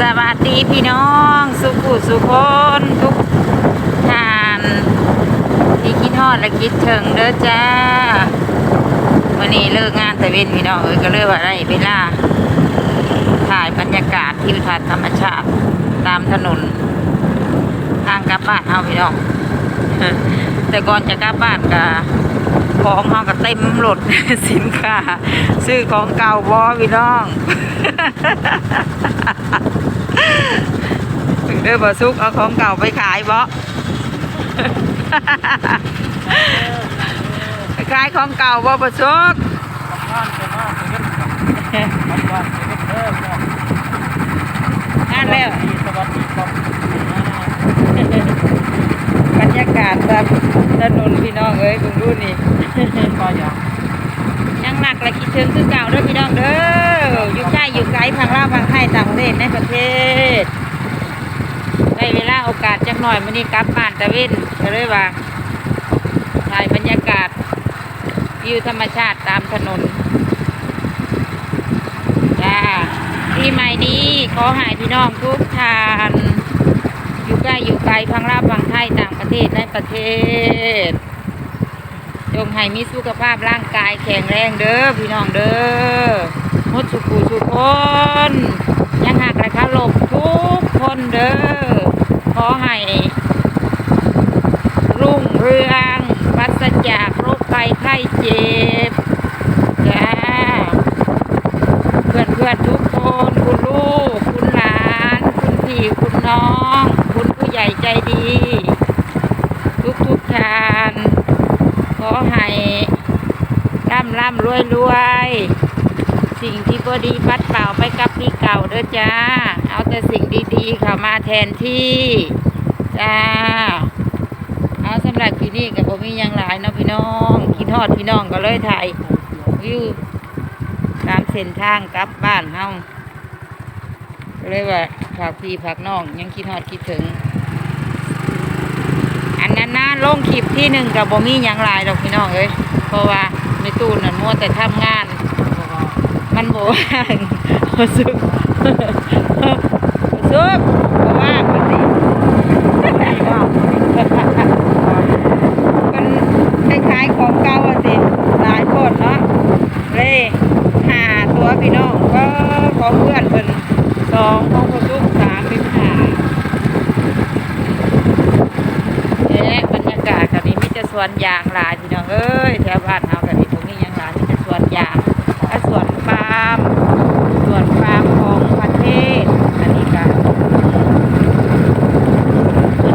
สวัสดีพี่น้อง สุขุสุคนทุกท่านที่คิดฮอดและคิดถึงเด้อจ้าวันนี้เลิกงานแต่เว้นพี่น้องเอ้ยก็เลยว่าได้เวลาถ่ายบรรยากาศทิวทัศน์ธรรมชาติตามถนน ทางกลับบ้านเฮาพี่น้องแต่ก่อนจะกลับบ้านก็ ของเฮาก็เต็มรถสินค้าซื้อของเก่าบ่พี่น้องถึงเด้อบ่ซุกเอาของเก่าไปขายบ่ขายของเก่าบ่บ่ซุกงานแล้วบรรยากาศแบบ ถนนพี่น้องเอ้ยเบิ่งดูนี่ยังหนักและคิดถึงคือเก่าเด้อพี่น้องเด้ออยู่ใกล้อยู่ไกลพังล่าวพังไทยต่างประเทศในประเทศได้เวลาโอกาสจักหน่อยมื้อนี้กลับบ้านตะเวนก็เลยว่าถ่ายบรรยากาศวิวธรรมชาติตามถนนจ้าปีใหม่นี้ขอให้พี่น้องทุกท่าน อยู่ใกล้อยู่ไกลพังลาวพังไทยต่างประเทศในประเทศ จงให้มีสุขภาพร่างกายแข็งแรงเด้อพี่น้องเด้อมดสุขูสุขคน ยังหักและคะลบทุกคนเด้อขอให้ รุ่งเรืองปราศจากโรคภัยไข้เจ็บจ้าเพื่อนเพื่อนทุกคนคุณลูก คุณหลาน คุณพี่คุณน้อง ญ่ใจดี ทุกทุกท่าน ขอให้ร่ำร่ำรวยรวย สิ่งที่บดีปัดเปล่าไปกับที่เก่าเด้อจ้า เอาแต่สิ่งดีๆเข้ามาแทนที่ จ้า เอาสำหรับที่นี่กับผมมียังหลายเนาะพี่น้องคิดทอดพี่น้องก็เลยถ่ายวิวตามเส้นทางกลับบ้านเฮาเลยว่าฝากพี่ฝากน้องยังคิดทอดคิดถึง ลงคลิปที่หนึ่งกับบ่มีหยังลายดอกพี่น้องเอ้ยเพราะว่าในตู้นั่นมัวแต่ทำงาน มันบ่ว่างบ่ซุกบ่ซุกบ่ว่างมันสิมันคล้ายๆของเก่าอะสิหลายคนเนาะเลยหาตัวพี่น้องก็ของเพื่อนเพิ่นสองของพ่อซุกสามเป็นหา เนี่ยบรรยากาศกับนี้มีแต่ส วนยางหลายพี่น้องเอ้ยแถวบ้านเฮากับนี้ตรงนี้ยังหลายมีแต่สวนยางและสวนปาล์มสวนปาล์มของประเทศอันนี้ก็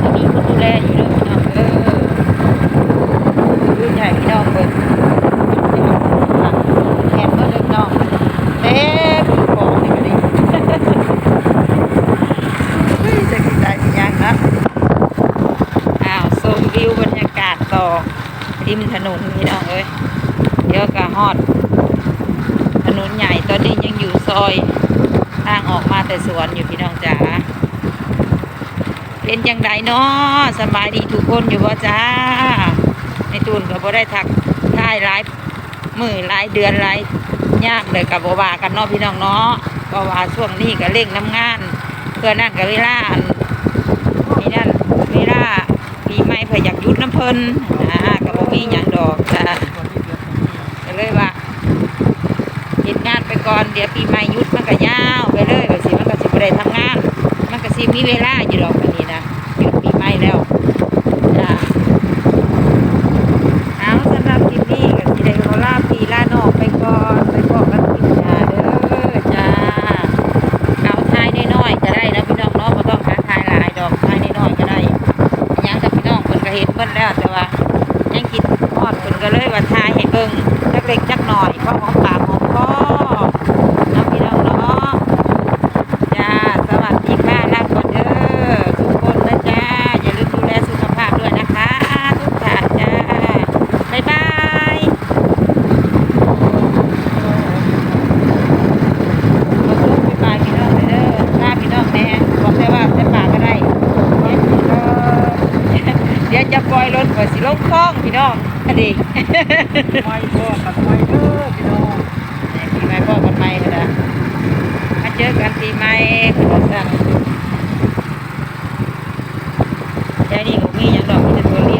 อันมีคนดูแลอยู่เด้อพี่น้องเออดูใหญ่พี่น้องเบิ่งแขนก็เล็กน้องเต็มของนี่ก็ดี เฮ้ยจะกินได้อีกอยังนะ อ้าวชมวิวบรรยากาศ ต่อริมถนนพี่น้องเอ้ยเดี๋ยวก็ฮอด ถนนใหญ่ตอนนี้ยังอยู่ซอยทางออกมาแต่สวนอยู่พี่น้องจ๋าเป็นจังไดเนาะสบายดีทุกคนอยู่บ่จ้าในตูนก็บ่ได้ทักทายหลายมือหลายเดือนหลายยากเลยกับบ่ว่ากันเนาะพี่น้องเนาะเพราะว่าช่วงนี้ก็เร่งน้ำงาน เพื่อนั่นกับเวลาอัน นี่นั่นเวลาปีใหม่เพื่ออยากหยุดน้ำเพิ่นอ่ากับบ่มีหยังดอกจ้ะก็เลยว่าเฮ็ดงานไปก่อนเดี๋ยวปีใหม่หยุดมันก็ยาวไปเลยว่าสิมันก็สิบ่ได้ทำงาน มันก็สิมีเวลาอยู่ดอกอันนี้นะหยุดปีใหม่แล้วจ้ะเอาสำหรับคลิปนี้ก็สิได้ขอลาพี่ลาน้องไปก่อนไปพบกันคลิปหน้าเด้อจ้า เอาทายน้อยๆก็ได้นะพี่น้องเนาะบ่ต้องหาทายหลายดอกทายน้อยๆก็ได้อิหยังกับพี่น้องเพิ่นก็เห็นเบิ่แล้วแต่ว่ายังคิดฮอด เพิ่นก็เลยว่าทายให้เบิ่งจักเล็กจักหน้อยเพราะหอมปากหอมคอเนาะพี่น้องเนาะจ้าสวัสดีค่ะลาก่อนเด้อทุกคนนะจ้าอย่าลืมดูแลสุขภาพด้วยนะคะทุกท่านจ้าบ๊ายบายขอบคุณบ๊ายบายพี่น้องเด้อลาพี่น้องแน่บอกได้ว่าแต่ปากก็ได้เดี๋ยวจะปล่อยรถก่อนสิลงคลองพี่น้อง อันนี้ไม่ก็กันไม่เด้อพี่น้องทีไม่พ่อกันไม่ก็ได้มาเจอกันปีใหม่ขอสั่งแค่นี้ก็มีอย่างดอกมีแต่ตัวเล